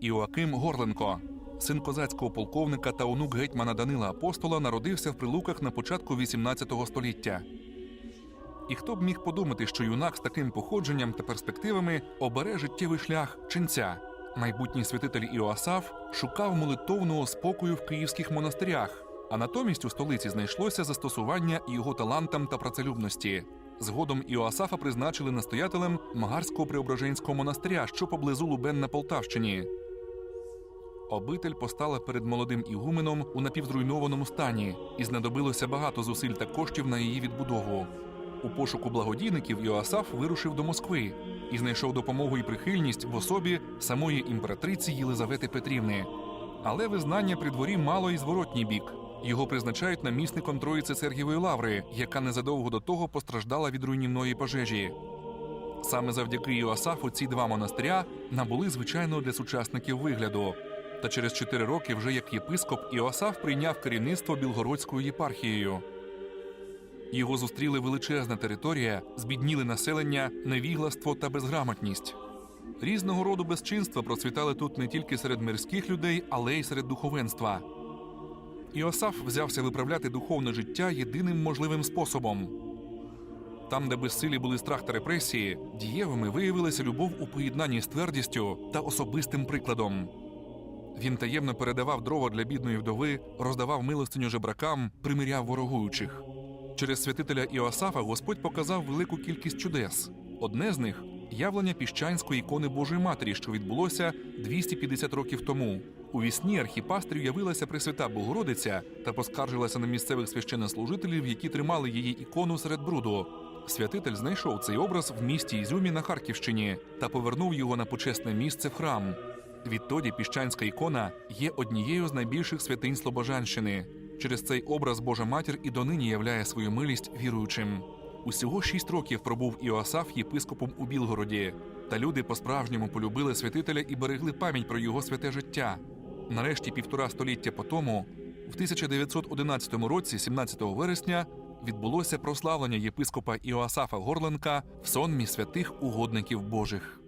Іоаким Горленко, син козацького полковника та онук гетьмана Данила Апостола, народився в Прилуках на початку XVIII століття. І хто б міг подумати, що юнак з таким походженням та перспективами обере життєвий шлях ченця. Майбутній святитель Іоасаф шукав молитовного спокою в київських монастирях, а натомість у столиці знайшлося застосування його талантам та працелюбності. Згодом Іоасафа призначили настоятелем Магарського преображенського монастиря, що поблизу Лубен на Полтавщині. Обитель постала перед молодим ігуменом у напівзруйнованому стані, і знадобилося багато зусиль та коштів на її відбудову. У пошуку благодійників Іоасаф вирушив до Москви і знайшов допомогу і прихильність в особі самої імператриці Єлизавети Петрівни. Але визнання при дворі мало і зворотній бік. Його призначають намісником Троїці Сергієвої лаври, яка незадовго до того постраждала від руйнівної пожежі. Саме завдяки Іоасафу ці два монастиря набули звичайного для сучасників вигляду. Та через чотири роки, вже як єпископ, Іоасаф прийняв керівництво Білгородською єпархією. Його зустріли величезна територія, збідніли населення, невігластво та безграмотність. Різного роду безчинства процвітали тут не тільки серед мирських людей, але й серед духовенства. Іосаф взявся виправляти духовне життя єдиним можливим способом. Там, де безсилі були страх та репресії, дієвими виявилася любов у поєднанні з твердістю та особистим прикладом. Він таємно передавав дрова для бідної вдови, роздавав милостиню жебракам, примиряв ворогуючих. Через святителя Іосафа Господь показав велику кількість чудес. Одне з них явлення піщанської ікони Божої Матері, що відбулося 250 років тому. У вісні архіпастрю явилася Пресвята Богородиця та поскаржилася на місцевих священнослужителів, які тримали її ікону серед бруду. Святитель знайшов цей образ в місті Ізюмі на Харківщині та повернув його на почесне місце в храм. Відтоді піщанська ікона є однією з найбільших святинь Слобожанщини. Через цей образ Божа матір і донині являє свою милість віруючим. Усього шість років пробув Іоасаф єпископом у Білгороді, та люди по-справжньому полюбили святителя і берегли пам'ять про його святе життя. Нарешті, півтора століття по тому, в 1911 році, 17 вересня, відбулося прославлення єпископа Іоасафа Горленка в сонмі святих угодників Божих.